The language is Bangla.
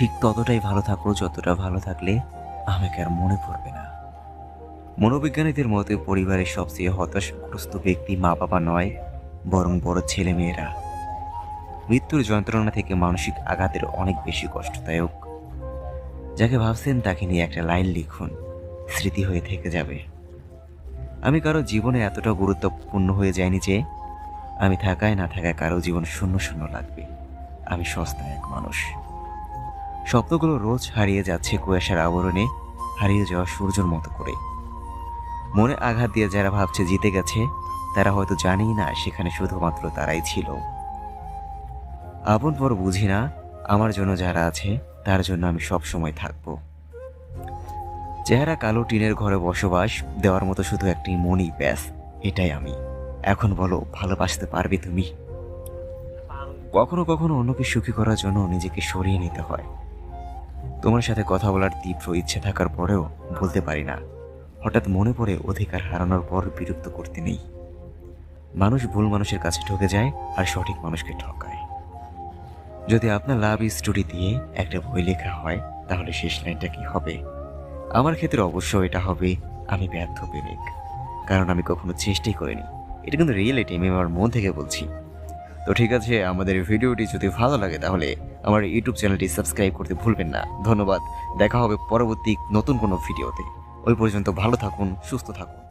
ঠিক ততটাই ভালো থাকো যতটা ভালো থাকলে আমাকে আর মনে পড়বে না। মনোবিজ্ঞানীদের মতে পরিবারের সবচেয়ে হতাশাগ্রস্ত ব্যক্তি মা বাবা নয়, বরং বড় ছেলে মেয়েরা মৃত্যুর যন্ত্রণা থেকে মানসিক আঘাতের অনেক বেশি কষ্টদায়ক। যাকে ভাবছেন তাকে নিয়ে একটা লাইন লিখুন, স্মৃতি হয়ে থেকে যাবে। আমি কারও জীবনে এতটা গুরুত্বপূর্ণ হয়ে যায়নি যে, আমি থাকায় না থাকায় কারও জীবন শূন্য শূন্য লাগবে। আমি সস্তা এক মানুষ। স্বপ্নগুলো রোজ হারিয়ে যাচ্ছে কুয়াশার আবরণে, হারিয়ে যাওয়া সূর্যের মতো করে। মনে আঘাত দিয়ে যারা ভাবছে জিতে গেছে, তারা হয়তো জানেই না সেখানে শুধুমাত্র তারাই ছিল। আপন পর বুঝি না, আমার জন্য যারা আছে, তার জন্য আমি সব সময় থাকব। চেহারা কালো টিনের ঘরে বসবাস দেওয়ার মতো শুধু একটি মনি ব্যাস, এটাই আমি। এখন বলো, ভালোবাসতে পারবে তুমি? কখনো কখনো অন্যকে সুখী করার জন্য নিজেকে সরিয়ে নিতে হয়। তোমার সাথে কথা বলার তীব্র ইচ্ছে থাকার পরেও বলতে পারি না। হঠাৎ মনে পড়ে অধিকার হারানোর পর বিরক্ত করতে নেই। মানুষ ভুল মানুষের কাছে ঠকে যায় আর সঠিক মানুষকে ঠকায়। যদি আপনার লাভ স্টোরি দিয়ে একটা বই লেখা হয়, তাহলে শেষ লাইনটা কি হবে? আমার ক্ষেত্রে অবশ্যই এটা হবে, আমি ব্যর্থ প্রেমিক। কারণ আমি কখনো চেষ্টাই করিনি। এটা কিন্তু রিয়েলিটি আমি আমার মন থেকে বলছি। তো ঠিক আছে, আমাদের ভিডিওটি যদি ভালো লাগে তাহলে আমার ইউটিউব চ্যানেলটি সাবস্ক্রাইব করতে ভুলবেন না। ধন্যবাদ, দেখা হবে পরবর্তী নতুন কোনো ভিডিওতে। ওই পর্যন্ত ভালো থাকুন, সুস্থ থাকুন।